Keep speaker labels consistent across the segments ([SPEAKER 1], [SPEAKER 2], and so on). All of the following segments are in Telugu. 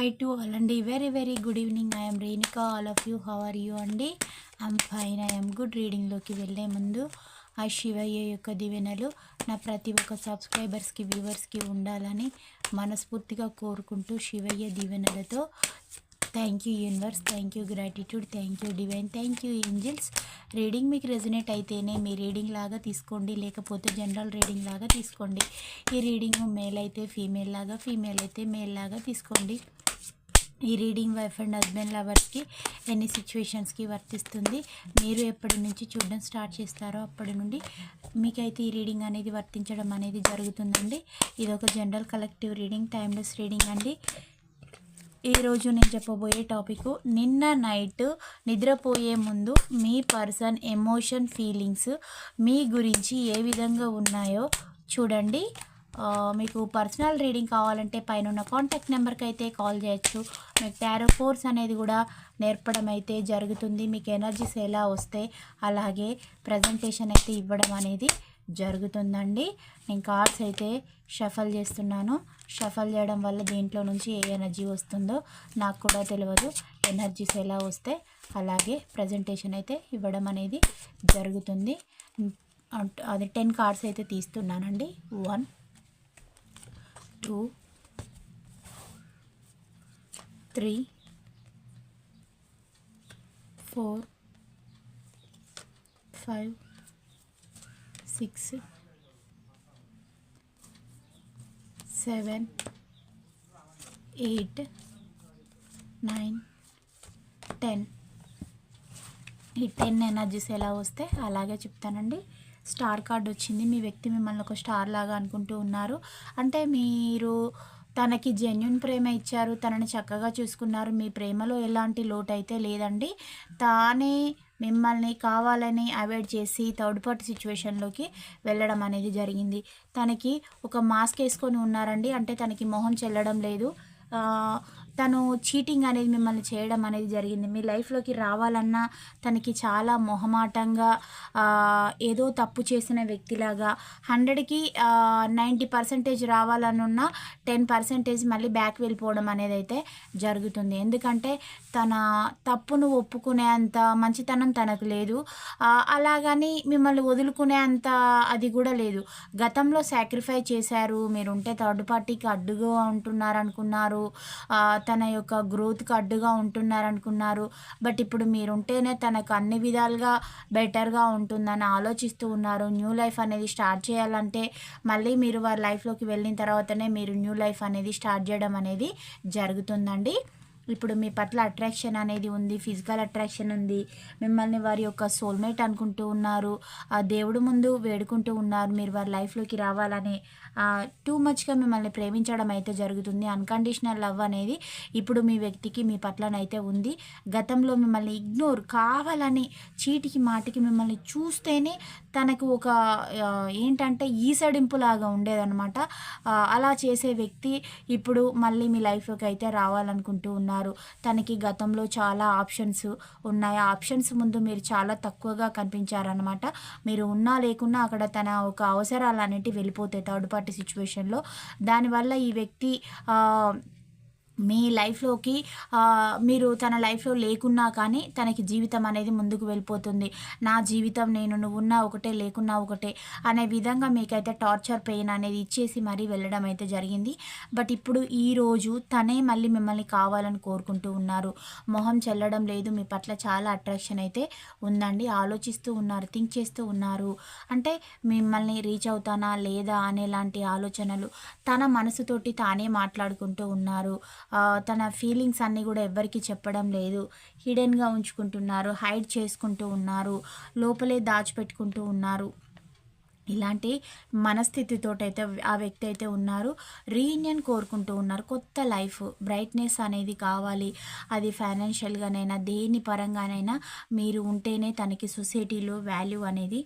[SPEAKER 1] హై టు ఆల్ అండి very very good evening I'm Renuka all of you how are you అండి ఐఎమ్ ఫైన్ ఐఎమ్ గుడ్ రీడింగ్లోకి వెళ్ళే ముందు ఆ శివయ్య యొక్క దివెనలు నా ప్రతి ఒక్క సబ్స్క్రైబర్స్కి వ్యూవర్స్కి ఉండాలని మనస్ఫూర్తిగా కోరుకుంటూ శివయ్య దీవెనలతో thank you universe thank you gratitude thank you divine thank you angels reading మీకు రెజినేట్ అయితేనే మీ రీడింగ్ లాగా తీసుకోండి లేకపోతే జనరల్ రీడింగ్ లాగా తీసుకోండి. ఈ రీడింగ్ మేల్ అయితే ఫీమేల్ లాగా ఫీమేల్ అయితే మేల్ లాగా తీసుకోండి. ఈ రీడింగ్ వైఫ్ అండ్ హస్బెండ్ లవర్స్కి ఎన్ని సిచ్యువేషన్స్కి వర్తిస్తుంది? మీరు ఎప్పటి నుంచి చూడడం స్టార్ట్ చేస్తారో అప్పటి నుండి మీకైతే ఈ రీడింగ్ అనేది వర్తించడం అనేది జరుగుతుందండి. ఇది ఒక general collective reading timeless reading అండి. ఈరోజు నేను చెప్పబోయే టాపిక్ నిన్న నైట్ నిద్రపోయే ముందు మీ పర్సన్ ఎమోషన్ ఫీలింగ్స్ మీ గురించి ఏ విధంగా ఉన్నాయో చూడండి. మీకు పర్సనల్ రీడింగ్ కావాలంటే పైన ఉన్న కాంటాక్ట్ నెంబర్కి అయితే కాల్ చేయొచ్చు. టారో ఫోర్స్ అనేది కూడా నేర్పడం అయితే జరుగుతుంది. మీకు ఎనర్జీస్ ఎలా వస్తే అలాగే ప్రజెంటేషన్ అయితే ఇవ్వడం అనేది జరుగుతుందండి. నేను కార్డ్స్ అయితే షఫల్ చేస్తున్నాను. షఫల్ చేయడం వల్ల దీంట్లో నుంచి ఏ ఎనర్జీ వస్తుందో నాకు కూడా తెలియదు. ఎనర్జీస్ ఎలా వస్తే అలాగే ప్రజెంటేషన్ అయితే ఇవ్వడం అనేది జరుగుతుంది. అది టెన్ కార్డ్స్ అయితే తీస్తున్నానండి. One two three four five six seven eight nine ten. ఈ టెన్ ఎనర్జీస్ ఎలా వస్తే అలాగే చెప్తానండి. స్టార్ కార్డ్ వచ్చింది. మీ వ్యక్తి మిమ్మల్ని ఒక స్టార్ లాగా అనుకుంటూ ఉన్నారు. అంటే మీరు తనకి జెన్యున్ ప్రేమ ఇచ్చారు తనని చక్కగా చూసుకున్నారు. మీ ప్రేమలో ఎలాంటి లోటు అయితే లేదండి. తానే మిమ్మల్ని కావాలని అవాయిడ్ చేసి థర్డ్ పార్టీ సిచ్యువేషన్లోకి వెళ్ళడం అనేది జరిగింది. తనకి ఒక మాస్క్ వేసుకొని ఉన్నారండి. అంటే తనకి మొహం చెల్లడం లేదు. తను చీటింగ్ అనేది మిమ్మల్ని చేయడం అనేది జరిగింది. మీ లైఫ్లోకి రావాలన్నా తనకి చాలా మొహమాటంగా ఏదో తప్పు చేసిన వ్యక్తిలాగా హండ్రెడ్కి నైంటీ పర్సెంటేజ్ రావాలనున్న టెన్ పర్సెంటేజ్ మళ్ళీ బ్యాక్ వెళ్ళిపోవడం అనేది అయితే జరుగుతుంది. ఎందుకంటే తన తప్పును ఒప్పుకునే అంత మంచితనం తనకు లేదు. అలాగని మిమ్మల్ని వదులుకునే అంత అది కూడా లేదు. గతంలో సాక్రిఫై చేశారు. మీరు ఉంటే థర్డ్ పార్టీకి అడ్డుగా ఉంటున్నారు అనుకున్నారు తన యొక్క గ్రోత్కి అడ్డుగా ఉంటున్నారనుకున్నారు. బట్ ఇప్పుడు మీరుంటేనే తనకు అన్ని విధాలుగా బెటర్గా ఉంటుందని ఆలోచిస్తూ ఉన్నారు. న్యూ లైఫ్ అనేది స్టార్ట్ చేయాలంటే మళ్ళీ మీరు వారి లైఫ్లోకి వెళ్ళిన తర్వాతనే మీరు న్యూ లైఫ్ అనేది స్టార్ట్ చేయడం అనేది జరుగుతుందండి. ఇప్పుడు మీ పట్ల అట్రాక్షన్ అనేది ఉంది ఫిజికల్ అట్రాక్షన్ ఉంది. మిమ్మల్ని వారి యొక్క సోల్మేట్ అనుకుంటూ ఉన్నారు. ఆ దేవుడు ముందు వేడుకుంటూ ఉన్నారు. మీరు వారి లైఫ్లోకి రావాలని టూ మచ్గా మిమ్మల్ని ప్రేమించడం అయితే జరుగుతుంది. అన్కండిషనల్ లవ్ అనేది ఇప్పుడు మీ వ్యక్తికి మీ పట్లనైతే ఉంది. గతంలో మిమ్మల్ని ఇగ్నోర్ కావాలని చీటికి మాటికి మిమ్మల్ని చూస్తేనే తనకు ఒక ఏంటంటే ఈసడింపులాగా ఉండేదన్నమాట. అలా చేసే వ్యక్తి ఇప్పుడు మళ్ళీ మీ లైఫ్లోకి అయితే రావాలనుకుంటూ ఉన్నారు. తనకి గతంలో చాలా ఆప్షన్స్ ఉన్నాయి. ఆ ఆప్షన్స్ ముందు మీరు చాలా తక్కువగా కనిపించారనమాట మీరు ఉన్నా లేకున్నా అక్కడ తన ఒక అవసరాలు అనేటివి వెళ్ళిపోతాయి థర్డ్ పార్టీ సిచ్యువేషన్లో. దానివల్ల ఈ వ్యక్తి మీ లైఫ్లోకి మీరు తన లైఫ్లో లేకున్నా కానీ తనకి జీవితం అనేది ముందుకు వెళ్ళిపోతుంది. నా జీవితం నేను నువ్వున్నా ఒకటే లేకున్నా ఒకటే అనే విధంగా మీకైతే టార్చర్ పెయిన్ అనేది ఇచ్చేసి మరీ వెళ్ళడం అయితే జరిగింది. బట్ ఇప్పుడు ఈరోజు తనే మళ్ళీ మిమ్మల్ని కావాలని కోరుకుంటూ ఉన్నారు. మొహం చెల్లడం లేదు మీ పట్ల చాలా అట్రాక్షన్ అయితే ఉందండి. ఆలోచిస్తూ ఉన్నారు థింక్ చేస్తూ ఉన్నారు. అంటే మిమ్మల్ని రీచ్ అవుతానా లేదా అనేలాంటి ఆలోచనలు తన మనసుతోటి తానే మాట్లాడుకుంటూ ఉన్నారు. తన ఫీలింగ్స్ అన్నీ కూడా ఎవ్వరికి చెప్పడం లేదు. హిడెన్గా ఉంచుకుంటున్నారు హైడ్ చేసుకుంటూ ఉన్నారు లోపలే దాచిపెట్టుకుంటూ ఉన్నారు. ఇలాంటి మనస్థితితోటైతే ఆ వ్యక్తి అయితే ఉన్నారు. రీయూనియన్ కోరుకుంటూ ఉన్నారు. కొత్త లైఫ్ బ్రైట్నెస్ అనేది కావాలి. అది ఫైనాన్షియల్గానైనా దేని పరంగానైనా మీరు ఉంటేనే తనకి సొసైటీలో వాల్యూ అనేది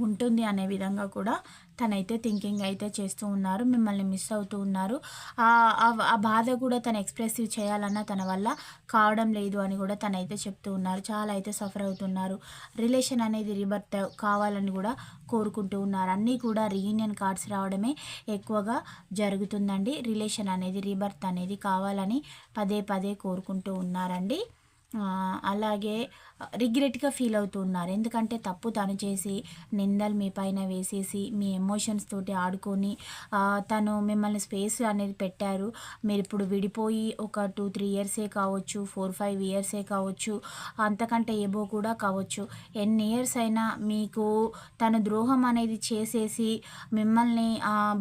[SPEAKER 1] ఉంటుంది అనే విధంగా కూడా తనైతే థింకింగ్ అయితే చేస్తూ ఉన్నారు మిమ్మల్ని మిస్ అవుతూ ఉన్నారు. ఆ- బాధ కూడా తను ఎక్స్ప్రెసివ్ చేయాలన్నా తన వల్ల కావడం లేదు అని కూడా తనైతే చెప్తూ ఉన్నారు. చాలా అయితే సఫర్ అవుతున్నారు. రిలేషన్ అనేది రిబర్త్ కావాలని కూడా కోరుకుంటూ ఉన్నారు. అన్నీ కూడా రీయూనియన్ కార్డ్స్ రావడమే ఎక్కువగా జరుగుతుందండి. రిలేషన్ అనేది రీబర్త్ అనేది కావాలని పదే పదే కోరుకుంటూ ఉన్నారండి. అలాగే రిగ్రెట్గా ఫీల్ అవుతూ ఉన్నారు. ఎందుకంటే తప్పు తను చేసి నిందలు మీ పైన వేసేసి మీ ఎమోషన్స్ తోటి ఆడుకొని తను మిమ్మల్ని స్పేస్ అనేది పెట్టారు. మీరు ఇప్పుడు విడిపోయి ఒక టూ త్రీ ఇయర్సే కావచ్చు ఫోర్ ఫైవ్ ఇయర్సే కావచ్చు అంతకంటే ఏబో కూడా కావచ్చు. ఎన్ని ఇయర్స్ అయినా మీకు తను ద్రోహం అనేది చేసేసి మిమ్మల్ని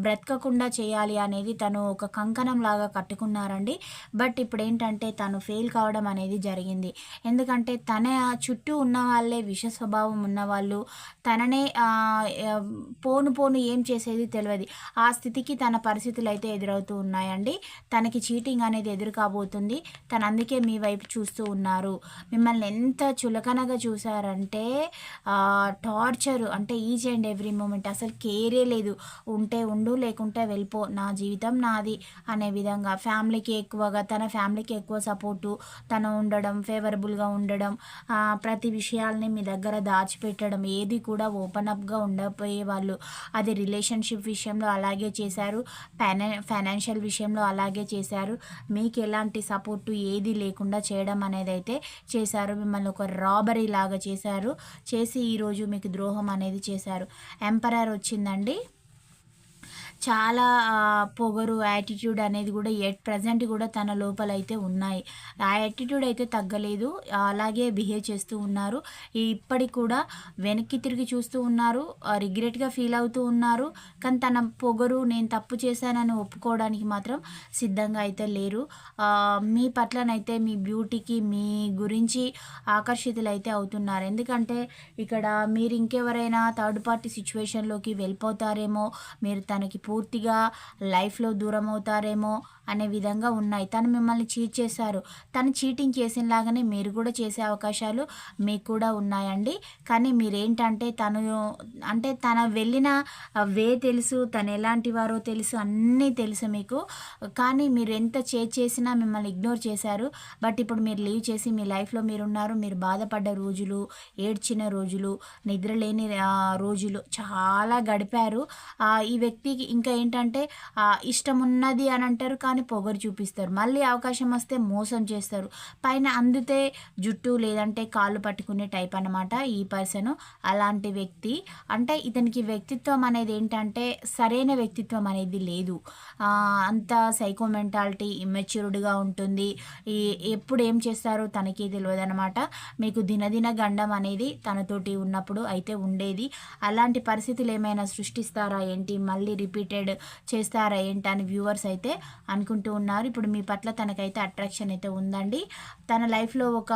[SPEAKER 1] బ్రతకకుండా చేయాలి అనేది తను ఒక కంకణం లాగా కట్టుకున్నారండి. బట్ ఇప్పుడు ఏంటంటే తను ఫెయిల్ కావడం అనేది జరిగింది. ఎందుకంటే తనే చుట్టూ ఉన్న వాళ్ళే విష స్వభావం ఉన్నవాళ్ళు తననే పోను పోను ఏం చేసేది తెలియదు ఆ స్థితికి తన పరిస్థితులు అయితే ఎదురవుతూ ఉన్నాయండి. తనకి చీటింగ్ అనేది ఎదురు కాబోతుంది తను అందుకే మీ వైపు చూస్తూ ఉన్నారు. మిమ్మల్ని ఎంత చులకనగా చూసారంటే టార్చర్ అంటే ఈచ్ అండ్ ఎవ్రీ మూమెంట్. అసలు కేరే లేదు. ఉంటే ఉండు లేకుంటే వెళ్ళిపో. నా జీవితం నాది అనే విధంగా. ఫ్యామిలీకి ఎక్కువగా తన ఫ్యామిలీకి ఎక్కువ సపోర్టు. తను ఉండడం ఫేవరబుల్గా ఉండడం ప్రతి విషయాల్ని మీ దగ్గర దాచిపెట్టడం ఏది కూడా ఓపెన్ అప్గా ఉండకపోయే వాళ్ళు అది రిలేషన్షిప్ విషయంలో అలాగే చేశారు ఫైనా ఫైనాన్షియల్ విషయంలో అలాగే చేశారు. మీకు ఎలాంటి సపోర్టు ఏది లేకుండా చేయడం అనేది అయితే చేశారు. మిమ్మల్ని ఒక రాబరీ లాగా చేశారు. చేసి ఈరోజు మీకు ద్రోహం అనేది చేశారు. ఎంపరర్ వచ్చిందండి. చాలా పొగరు యాటిట్యూడ్ అనేది కూడా ఎట్ ప్రజెంట్ కూడా తన లోపల అయితే ఉన్నాయి. ఆ యాటిట్యూడ్ అయితే తగ్గలేదు. అలాగే బిహేవ్ చేస్తూ ఉన్నారు. ఇప్పటికి కూడా వెనక్కి తిరిగి చూస్తూ ఉన్నారు. రిగ్రెట్గా ఫీల్ అవుతూ ఉన్నారు. కానీ తన పొగరు నేను తప్పు చేశానని ఒప్పుకోవడానికి మాత్రం సిద్ధంగా అయితే లేరు. మీ పట్లనైతే మీ బ్యూటీకి మీ గురించి ఆకర్షితులు అయితే అవుతున్నారు. ఎందుకంటే ఇక్కడ మీరు ఇంకెవరైనా థర్డ్ పార్టీ సిచ్యువేషన్లోకి వెళ్ళిపోతారేమో మీరు తనకి పూర్తిగా లైఫ్లో దూరం అవుతారేమో అనే విధంగా ఉన్నాయి. తను మిమ్మల్ని చీట్ చేశారు. తను చీటింగ్ చేసినలాగానే మీరు కూడా చేసే అవకాశాలు మీకు కూడా ఉన్నాయండి. కానీ మీరేంటంటే తను అంటే తన వెళ్ళిన వే తెలుసు తను ఎలాంటి వారో తెలుసు అన్నీ తెలుసు మీకు. కానీ మీరు ఎంత చే చేసినా మిమ్మల్ని ఇగ్నోర్ చేశారు. బట్ ఇప్పుడు మీరు లీవ్ చేసి మీ లైఫ్లో మీరు ఉన్నారు మీరు బాధపడ్డ రోజులు ఏడ్చిన రోజులు నిద్రలేని రోజులు చాలా గడిపారు. ఈ వ్యక్తికి ఇంకా ఏంటంటే ఇష్టం ఉన్నది అని అంటారు కానీ పొగరు చూపిస్తారు. మళ్ళీ అవకాశం వస్తే మోసం చేస్తారు. పైన అందితే జుట్టు లేదంటే కాళ్ళు పట్టుకునే టైప్ అన్నమాట ఈ పర్సన్ అలాంటి వ్యక్తి. అంటే ఇతనికి వ్యక్తిత్వం అనేది ఏంటంటే సరైన వ్యక్తిత్వం అనేది లేదు. అంత సైకో మెంటాలిటీ ఇమ్మెచ్యూర్డ్గా ఉంటుంది. ఈ ఎప్పుడు ఏం చేస్తారో తనకి తెలియదు అనమాట మీకు దినదిన గండం అనేది తనతోటి ఉన్నప్పుడు అయితే ఉండేది. అలాంటి పరిస్థితులు ఏమైనా సృష్టిస్తారా ఏంటి? మళ్ళీ రిపీట్ రిలేటెడ్ చేస్తారా ఏంటి అని వ్యూవర్స్ అయితే అనుకుంటూ ఉన్నారు. ఇప్పుడు మీ పట్ల తనకైతే అట్రాక్షన్ అయితే ఉందండి. తన లైఫ్లో ఒక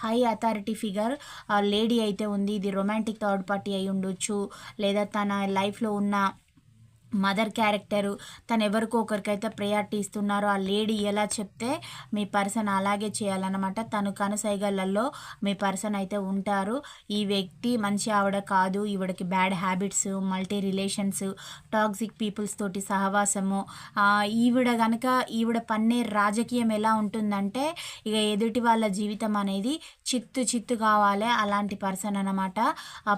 [SPEAKER 1] హై అథారిటీ ఫిగర్ లేడీ అయితే ఉంది. ఇది రొమాంటిక్ థర్డ్ పార్టీ అయి ఉండొచ్చు లేదా తన లైఫ్లో ఉన్న మదర్ క్యారెక్టరు తను ఎవరికో ఒకరికైతే ప్రయారిటీ ఇస్తున్నారో ఆ లేడీ ఎలా చెప్తే మీ పర్సన్ అలాగే చేయాలన్నమాట. తను కనుసైగలలో మీ పర్సన్ అయితే ఉంటారు. ఈ వ్యక్తి మంచి ఆవిడ కాదు. ఈవిడకి bad habits multi relations toxic peoples తోటి సహవాసము. ఈవిడ కనుక ఈవిడ పన్నే రాజకీయం ఎలా ఉంటుందంటే ఇక ఎదుటి వాళ్ళ జీవితం అనేది చిత్తు చిత్తు కావాలి అలాంటి పర్సన్ అనమాట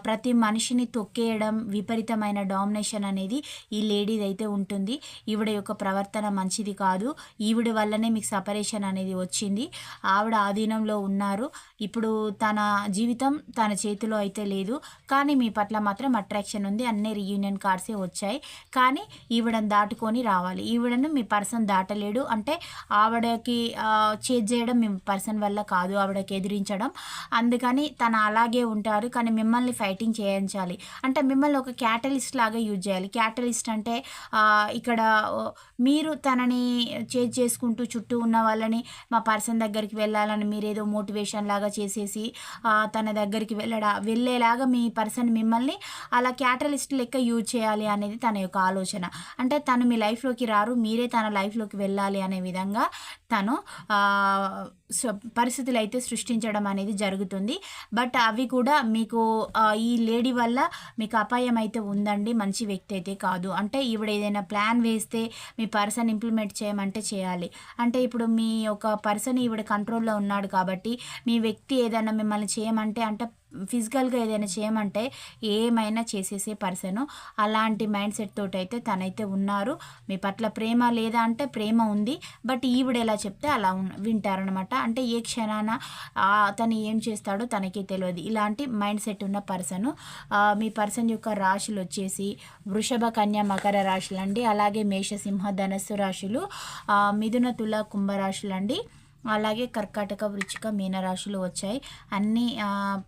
[SPEAKER 1] ప్రతి మనిషిని తొక్కేయడం విపరీతమైన డామినేషన్ అనేది ఈ లేడీది అయితే ఉంటుంది. ఈవిడ యొక్క ప్రవర్తన మంచిది కాదు. ఈవిడ వల్లనే మీకు సపరేషన్ అనేది వచ్చింది. ఆవిడ ఆధీనంలో ఉన్నారు. ఇప్పుడు తన జీవితం తన చేతిలో అయితే లేదు. కానీ మీ పట్ల మాత్రం అట్రాక్షన్ ఉంది. అన్ని రీయూనియన్ కార్డ్సే వచ్చాయి. కానీ ఈవిడని దాటుకొని రావాలి. ఈవిడను మీ పర్సన్ దాటలేడు. అంటే ఆవిడకి చేజ్ చేయడం మీ పర్సన్ వల్ల కాదు. ఆవిడకి ఎదిరించడం. అందుకని తను అలాగే ఉంటారు. కానీ మిమ్మల్ని ఫైటింగ్ చేయించాలి. అంటే మిమ్మల్ని ఒక క్యాటలిస్ట్ లాగా యూజ్ చేయాలి. క్యాటలిస్ట్ అంటే ఇక్కడ మీరు తనని చేజ్ చేసుకుంటూ చుట్టూ ఉన్న వాళ్ళని మా పర్సన్ దగ్గరికి వెళ్ళాలని మీరు ఏదో మోటివేషన్ లాగా చేసేసి తన దగ్గరికి వెళ్ళడా వెళ్ళేలాగా మీ పర్సన్ మిమ్మల్ని అలా క్యాటలిస్ట్ లెక్క యూజ్ చేయాలి అనేది తన యొక్క ఆలోచన. అంటే తను మీ లైఫ్లోకి రారు మీరే తన లైఫ్లోకి వెళ్ళాలి అనే విధంగా తను పరిస్థితులు అయితే సృష్టించడం అనేది జరుగుతుంది. బట్ అవి కూడా మీకు ఈ లేడీ వల్ల మీకు అపాయం అయితే ఉందండి మంచి వ్యక్తి అయితే కాదు. అంటే ఈవిడ ఏదైనా ప్లాన్ వేస్తే మీ పర్సన్ ఇంప్లిమెంట్ చేయమంటే చేయాలి. అంటే ఇప్పుడు మీ ఒక పర్సన్ ఈవిడ కంట్రోల్లో ఉన్నాడు కాబట్టి మీ వ్యక్తి ఏదైనా మిమ్మల్ని చేయమంటే అంటే ఫిజికల్గా ఏదైనా చేయమంటే ఏమైనా చేసేసే పర్సన్. అలాంటి మైండ్ సెట్ తోటి అయితే తనైతే ఉన్నారు. మీ పట్ల ప్రేమ లేదా అంటే ప్రేమ ఉంది. బట్ ఈవిడ ఎలా చెప్తే అలా వింటారనమాట అంటే ఏ క్షణాన తను ఏం చేస్తాడో తనకి తెలియదు. ఇలాంటి మైండ్ సెట్ ఉన్న పర్సన్ మీ పర్సన్ యొక్క రాశులు వచ్చేసి వృషభ కన్య మకర రాశులు అండి అలాగే మేషసింహ ధనస్సు రాశులు మిథున తుల కుంభరాశులు అండి అలాగే కర్కాటక వృచ్చిక మీన రాశులు వచ్చాయి. అన్ని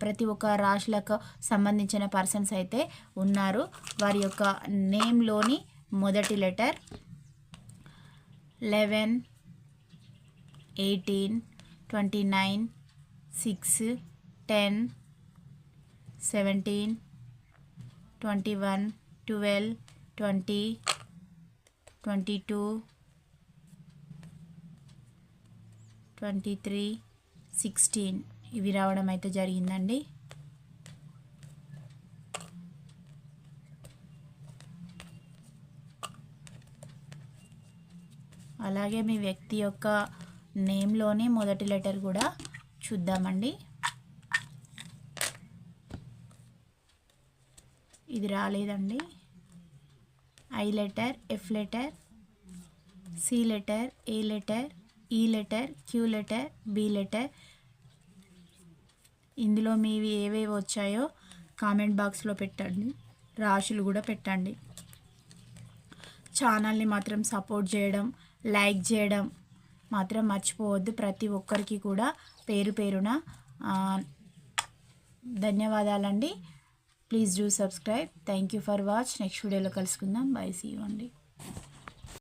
[SPEAKER 1] ప్రతి ఒక్క రాశులకు సంబంధించిన పర్సన్స్ అయితే ఉన్నారు. వారి యొక్క నేమ్లోని మొదటి letter eleven eighteen twenty nine six ten seventeen twenty one twelve twenty twenty two twenty three sixteen ఇవి రావడం అయితే జరిగిందండి. అలాగే మీ వ్యక్తి యొక్క నేమ్లోని మొదటి లెటర్ కూడా చూద్దామండి. ఇది రాలేదండి. I letter F letter C letter A letter E letter Q letter B letter. ఇందులో మీవి ఏవేవి వచ్చాయో కామెంట్ బాక్స్లో పెట్టండి. రాశులు కూడా పెట్టండి. ఛానల్ని మాత్రం సపోర్ట్ చేయడం లైక్ చేయడం మాత్రం మర్చిపోవద్దు. ప్రతి ఒక్కరికి కూడా పేరు పేరున ధన్యవాదాలండి. Please do subscribe. Thank you for watch. Next వీడియోలో కలుసుకుందాం. బై. సీ. అండి.